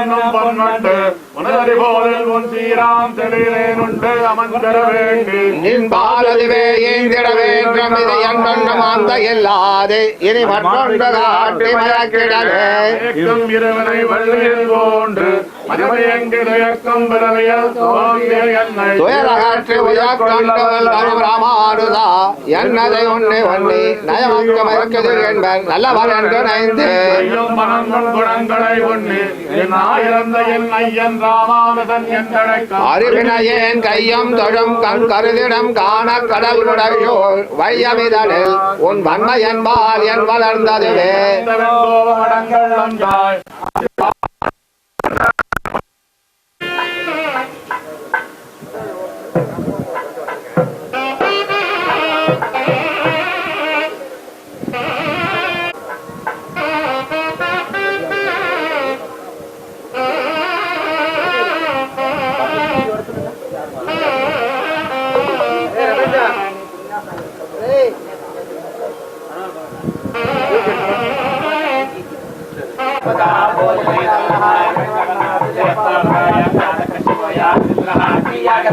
என்னும் பொன்வண்டு உனதடி போதில் உன் சீராம் தெளிலேனுண்டு அமர்ந்தர வேண்டி நின் பாலதுவே ஏந்திட வேண்டும் இது எண்ணம் அந்த இல்லாது. இனி மற்றொன்று காட்டி மயக்கிடலே இருவனை வள்ளியில் போன்று ராமானுதா என்னதை உன்னை ஒன்னி நயமக்கம் இருக்குது என்பர். நல்லவன் என்று நைந்து. குணங்களை அறிவினையேன் கையம் தொழும் கண் கருதிடம் காண கடல் உடையோர் வையமிதனில். உன் வன்மை என்பால் என் வளர்ந்ததுவே.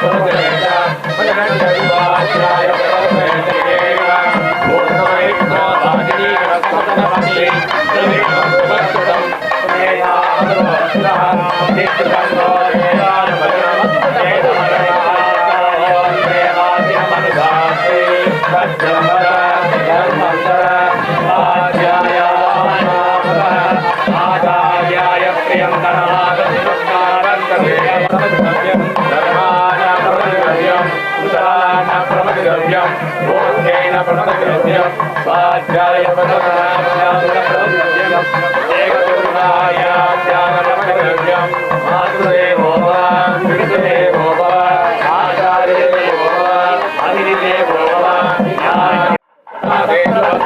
Thank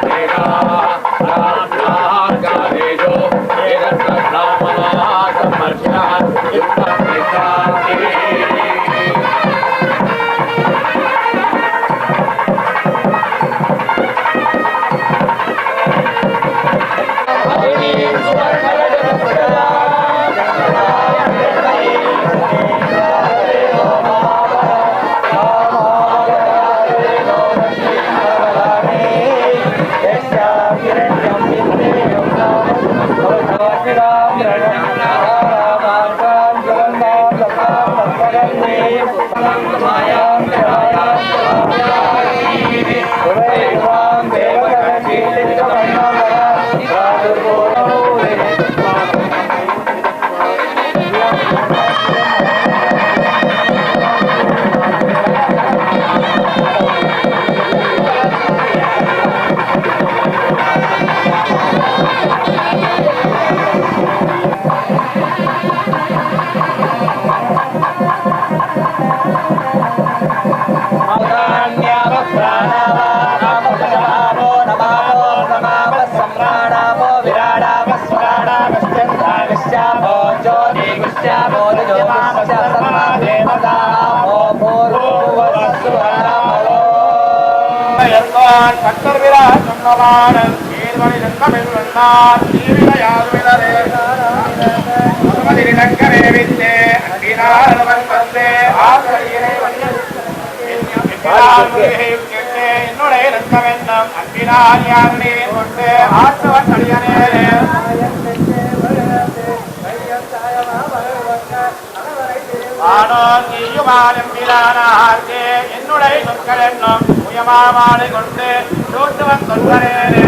Hare Rama. Bye. என்னுடைய ரத்தமென்னும் அன்பினால் யாருடைய கொண்டு. ஆற்றுவன் அடியனே. வானோர் என்னுடைய சொற்கள் என்னும் உயமாமாலை கொண்டு சூட்டுவன் சொல்வரேனே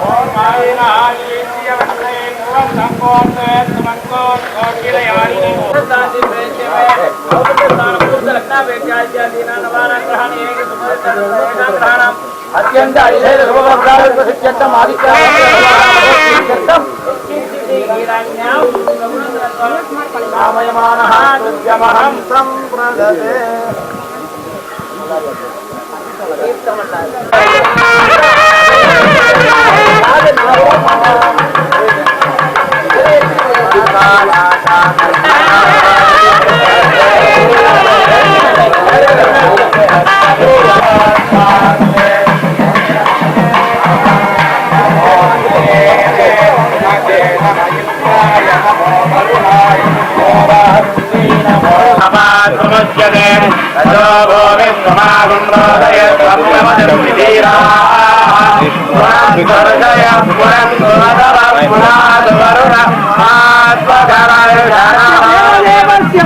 அத்தியந்த மாயினால் ஈட்டியவற்றை முகம் कामयमानः दिव्यमहं सम्प्रदते ीर्तमण्डलम्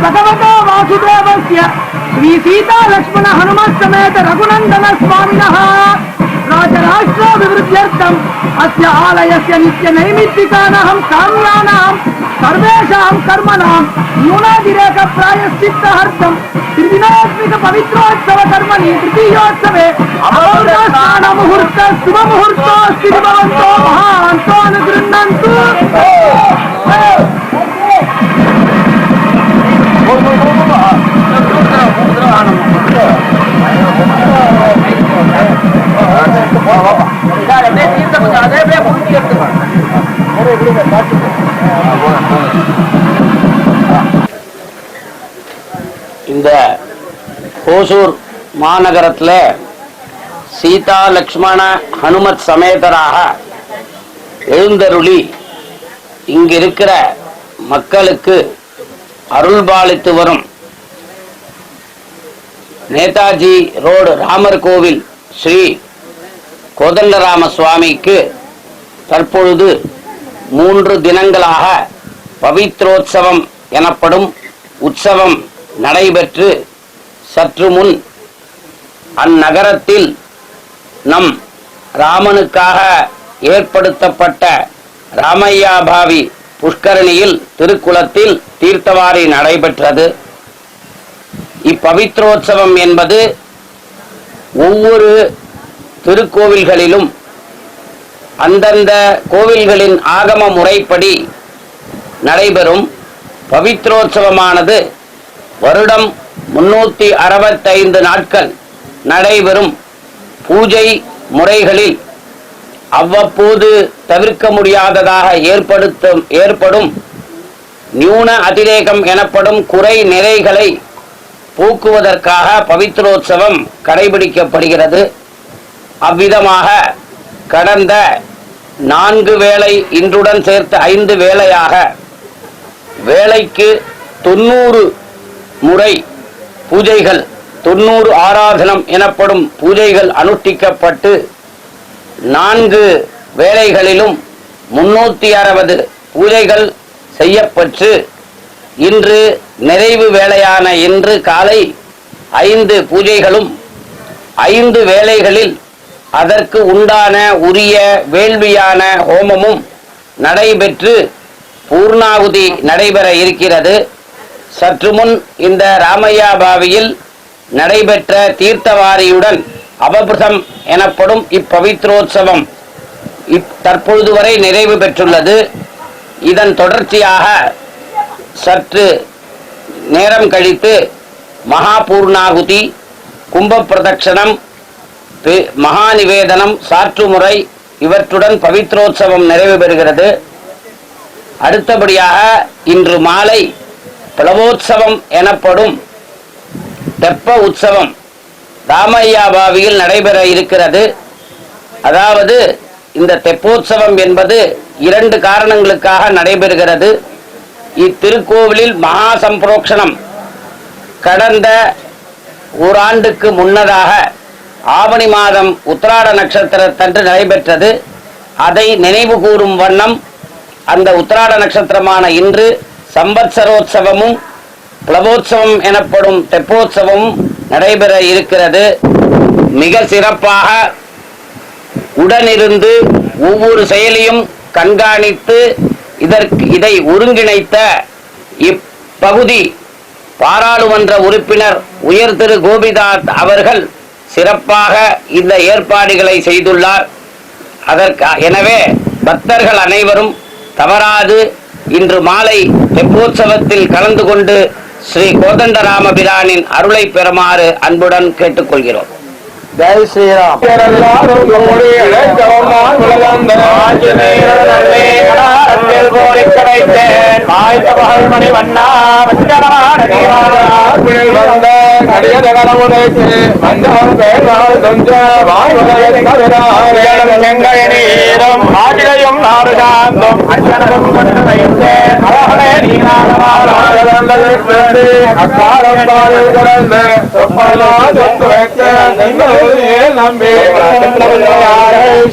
భగవతో వాసుదేవస్య శ్రీ సీతాలక్ష్మణ హనుమత్ సమేత రఘునందన స్వామిన. రాజరాష్ట్రాభివృద్ధ్యర్థం అస్య ఆలయస్య నిత్య నైమిత్తికానాం కామ్యానాం సర్వేషాం కర్మణాం న్యూనాతిరేక ప్రాయశ్చిత్తహర్థం పవిత్రోత్సవ కర్మణి తృతీయోత్సవే అమృతస్నాన ముహూర్త శుభ ముహూర్తోస్తి భవంతో మహాంతో అనుగృహ్ణంతు இந்த ஓசூர் மாநகரத்தில் சீதா லக்ஷ்மண ஹனுமத் சமேதராக எழுந்தருளி இங்கிருக்கிற மக்களுக்கு அருள்பாலித்து வரும் நேதாஜி ரோடு ராமர் கோவில் ஸ்ரீ கோதண்டராம சுவாமிக்கு தற்பொழுது மூன்று தினங்களாக பவித்ரோத்சவம் எனப்படும் உற்சவம் நடைபெற்று சற்று முன் அந்நகரத்தில் நம் ராமனுக்காக ஏற்படுத்தப்பட்ட ராமையாபாவி புஷ்கரணியில் திருக்குளத்தில் தீர்த்தவாரி நடைபெற்றது. இப்பவித்ரோத்சவம் என்பது ஒவ்வொரு திருக்கோவில்களிலும் அந்தந்த கோவில்களின் ஆகம முறைப்படி நடைபெறும். பவித்ரோத்சவமானது வருடம் முன்னூத்தி அறுபத்தைந்து நாட்கள் நடைபெறும் பூஜை முறைகளில் அவ்வப்போது தவிர்க்க முடியாததாக ஏற்படுத்தும் ஏற்படும். நியூன அதிரேகம் எனப்படும் குறை நிறைகளை போக்குவதற்காக பவித்ரோத்சவம் கடைபிடிக்கப்படுகிறது. அவ்விதமாக கடந்த நான்கு வேளை இன்றுடன் சேர்த்து ஐந்து வேளையாக வேலைக்கு தொண்ணூறு முறை பூஜைகள் தொண்ணூறு ஆராதனம் எனப்படும் பூஜைகள் அனுஷ்டிக்கப்பட்டு நான்கு வேளைகளிலும் முன்னூத்தி அறுபது பூஜைகள் செய்யப்பட்டு இன்று நிறைவு வேலையான இன்று காலை ஐந்து பூஜைகளும் ஐந்து வேளைகளில் அதற்கு உண்டான உரிய வேள்வியான ஹோமமும் நடைபெற்று பூர்ணாகுதி நடைபெற இருக்கிறது. சற்று முன் இந்த ராமையா பாவியில் நடைபெற்ற தீர்த்தவாரியுடன் அபபிரதம் எனப்படும் இப்பவித்ரோத்சவம் இப் தற்பொழுது வரை நிறைவு பெற்றுள்ளது. இதன் தொடர்ச்சியாக சற்று நேரம் கழித்து மகாபூர்ணாகுதி கும்ப பிரதட்சணம் மகா நிவேதனம் சாற்றுமுறை இவற்றுடன் பவித்ரோத்சவம் நிறைவு பெறுகிறது. அடுத்தபடியாக இன்று மாலை பிளவோத்சவம் எனப்படும் தெப்ப உற்சவம் ராமையா பாவியில் நடைபெற இருக்கிறது. அதாவது இந்த தெப்போற்சவம் என்பது இரண்டு காரணங்களுக்காக நடைபெறுகிறது. இத்திருக்கோவிலில் மகா சம்பரோக்ஷணம் கடந்த ஓராண்டுக்கு முன்னதாக ஆவணி மாதம் உத்திராட நட்சத்திரத்தன்று நடைபெற்றது. அதை நினைவு கூறும் வண்ணம் அந்த உத்திராட நட்சத்திரமான இன்று சம்பத்சரோத்சவமும் பிளவோத்சவம் எனப்படும் தெப்போத்சவமும் நடைபெற இருக்கிறது. மிக சிறப்பாக உடனிருந்து ஒவ்வொரு செயலியும் கண்காணித்து இதற்கு இதை ஒருங்கிணைத்த இப்பகுதி பாராளுமன்ற உறுப்பினர் உயர் திரு கோபிநாத் அவர்கள் சிறப்பாக இந்த ஏற்பாடுகளை செய்துள்ளார். அதற்கு எனவே பக்தர்கள் அனைவரும் தவறாது இன்று மாலை தெப்போற்சவத்தில் கலந்து கொண்டு ஸ்ரீ கோதண்டராமபிரானின் அருளை பெறுமாறு அன்புடன் கேட்டுக்கொள்கிறோம். ஜெய் ஸ்ரீராம். கிடைத்தேன். மாய்த்த கடவுளைக்கு வஞ்சகம் பேரால் கொஞ்ச வாய்வதை நீரும் ஆட்டிலையும் நாடு சார்ந்தும் அஞ்சனமும் கொண்டு வைத்தேன். அவர்களே நீராடவாறு அக்காலம் பாலில் கிடந்து சொப்பலா சொத்து வைக்க நீங்களே நம்பி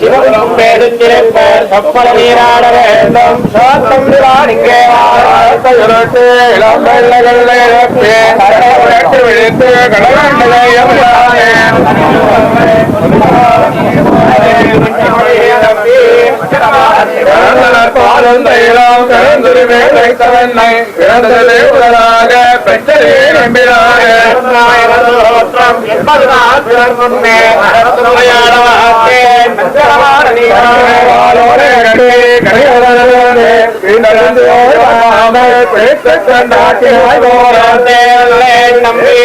சிவனும் பேருந்திருப்பேன் கப்பல நீராட வேண்டும் சோத்தம் நீராடிக்கே இளம் வெள்ளைகள் இழப்பே கரை கலந்துரு வேலை தவன்னை இறந்ததே உடலாக பெற்றதே நம்பினாக நம்பி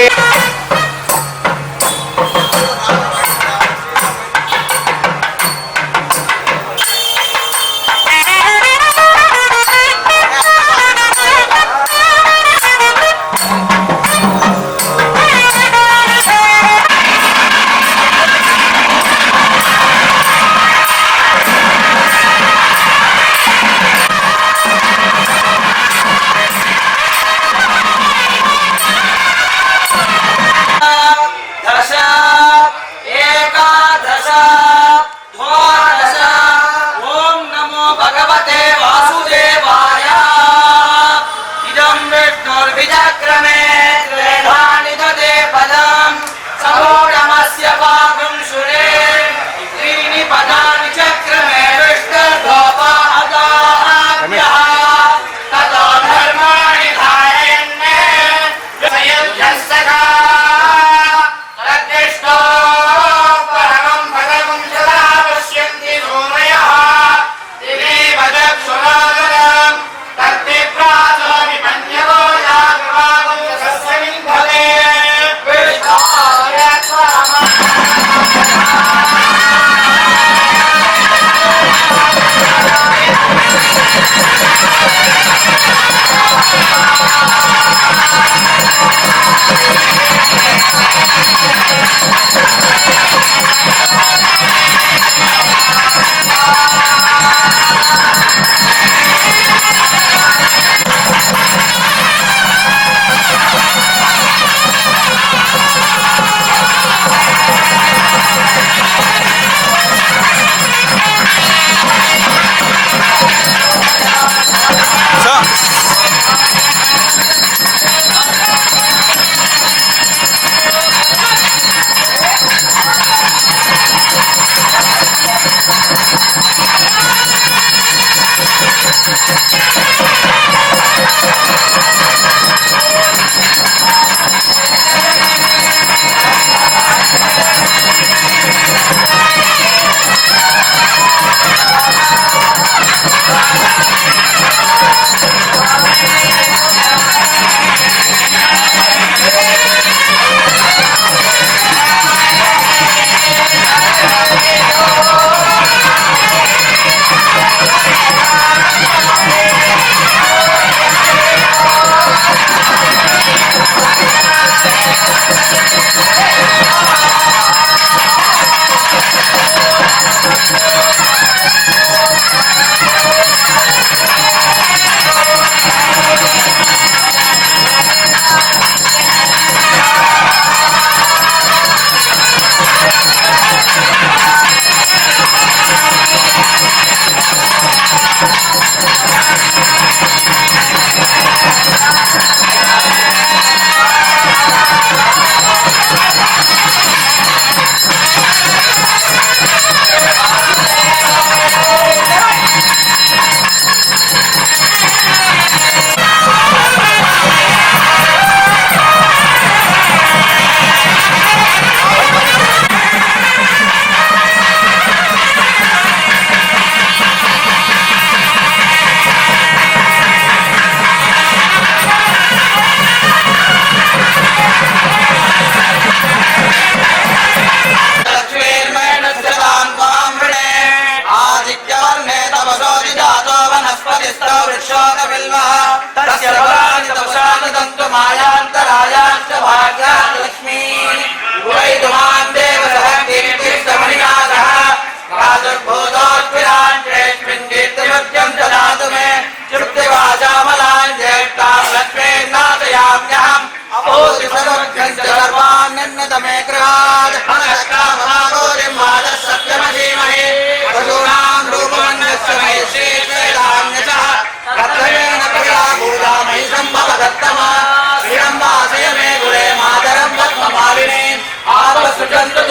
ಕಂಡು